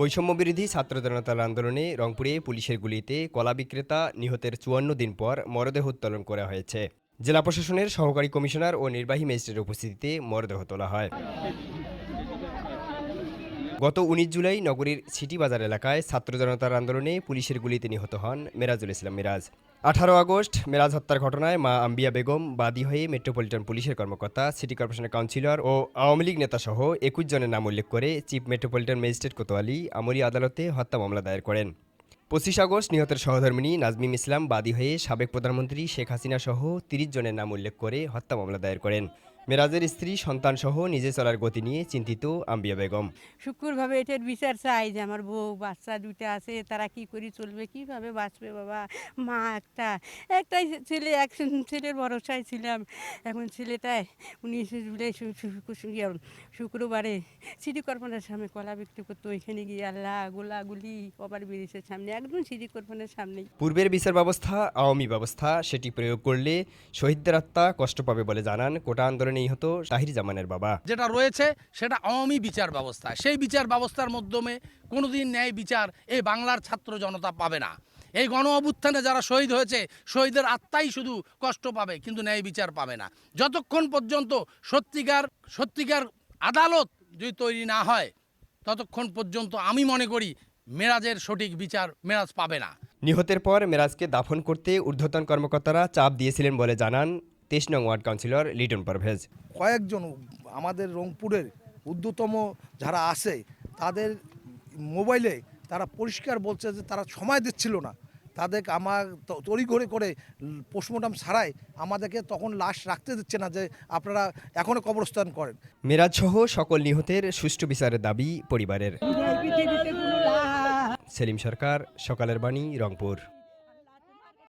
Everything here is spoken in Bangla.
বৈষম্য বিরোধী ছাত্র জনতার আন্দোলনে রংপুরে পুলিশের গুলিতে কলা বিক্রেতা নিহতের চুয়ান্ন দিন পর মরদেহ উত্তোলন করা হয়েছে। জেলা প্রশাসনের সহকারী কমিশনার ও নির্বাহী ম্যাজিস্ট্রেটের উপস্থিতিতে মরদেহ তোলা হয়। গত উনিশ জুলাই নগরীর সিটি বাজার এলাকায় ছাত্র জনতার আন্দোলনে পুলিশের গুলিতে নিহত হন মেরাজুল ইসলাম মিরাজ। আঠারো আগস্ট মেরাজ হত্যার ঘটনায় মা আম্বিয়া বেগম বাদী হয়ে মেট্রোপলিটন পুলিশের কর্মকর্তা, সিটি কর্পোরেশনের কাউন্সিলর ও আওয়ামী লীগ নেতাসহ একুশ জনের নাম উল্লেখ করে চিফ মেট্রোপলিটন ম্যাজিস্ট্রেট কোতোয়ালি আমরি আদালতে হত্যা মামলা দায়ের করেন। পঁচিশ আগস্ট নিহতের সহধর্মিনী নাজমিম ইসলাম বাদী হয়ে সাবেক প্রধানমন্ত্রী শেখ হাসিনা সহ তিরিশ জনের নাম উল্লেখ করে হত্যা মামলা দায়ের করেন। মেরাজের স্ত্রী সন্তান সহ নিজে চলার গতি নিয়ে চিন্তিত আম্বিয়া বেগম। শুক্রভাবে এটার বিচার চাই যে আমার বউ বাচ্চা দুইটা আছে তারা কি করে চলবে কীভাবে বাঁচবে বাবা? মা একটা একটাই ছেলে এক ছেলের ভরসায় ছিলাম। এখন ছেলেটাই উনিশে জুলাই ইয়ে, শুক্রবারে সিটি কর্পোরেশনের সামনে কলা বিক্রি করতো। ওইখানে গিয়ে আল্লাহ গোলাগুলি ওভার ব্রিজের সামনে একদম সিটি কর্পোরেশনের সামনেই পূর্বের বিচার ব্যবস্থা আওয়ামী ব্যবস্থা সেটি প্রয়োগ করলে শহীদদের আত্মা কষ্ট পাবে বলে জানান কোটা আন্দোলনে নিহত তাহির জামানের বাবা। যেটা রয়েছে সেটা আওয়ামী বিচার ব্যবস্থা। সেই বিচার ব্যবস্থার মাধ্যমে কোনোদিন ন্যায় বিচার এই বাংলার ছাত্র জনতা পাবে না। এই গণ অভ্যুত্থানে যারা শহীদ হয়েছে শহীদের আত্মাই শুধু কষ্ট পাবে কিন্তু ন্যায় বিচার পাবে না। যতক্ষণ পর্যন্ত সত্যিকার সত্যিকার আদালত যদি তৈরি না হয় ততক্ষণ পর্যন্ত আমি মনে করি মেরাজের সঠিক বিচার মেরাজ পাবে না। নিহতের পর মেরাজকে দাফন করতে ঊর্ধ্বতন কর্মকর্তারা চাপ দিয়েছিলেন বলে জানান তেইশ নং ওয়ার্ড কাউন্সিলর লিটন পারভেজ। কয়েকজন আমাদের রংপুরের ঊর্ধ্বতম যারা আছে তাদের মোবাইলে তারা পরিষ্কার বলছে যে তারা সময় দিচ্ছিল না। তাদেরকে আমার ত- তড়িঘড়ি করে পোস্টমর্টম ছাড়াই আমাদেরকে তখন লাশ রাখতে দিচ্ছে না যে আপনারা এখনও কবরস্থান করেন। মেরাজ সহ সকল নিহতের সুষ্ঠু বিচারের দাবি পরিবারের। সেলিম সরকার সকালের বাণী রংপুর।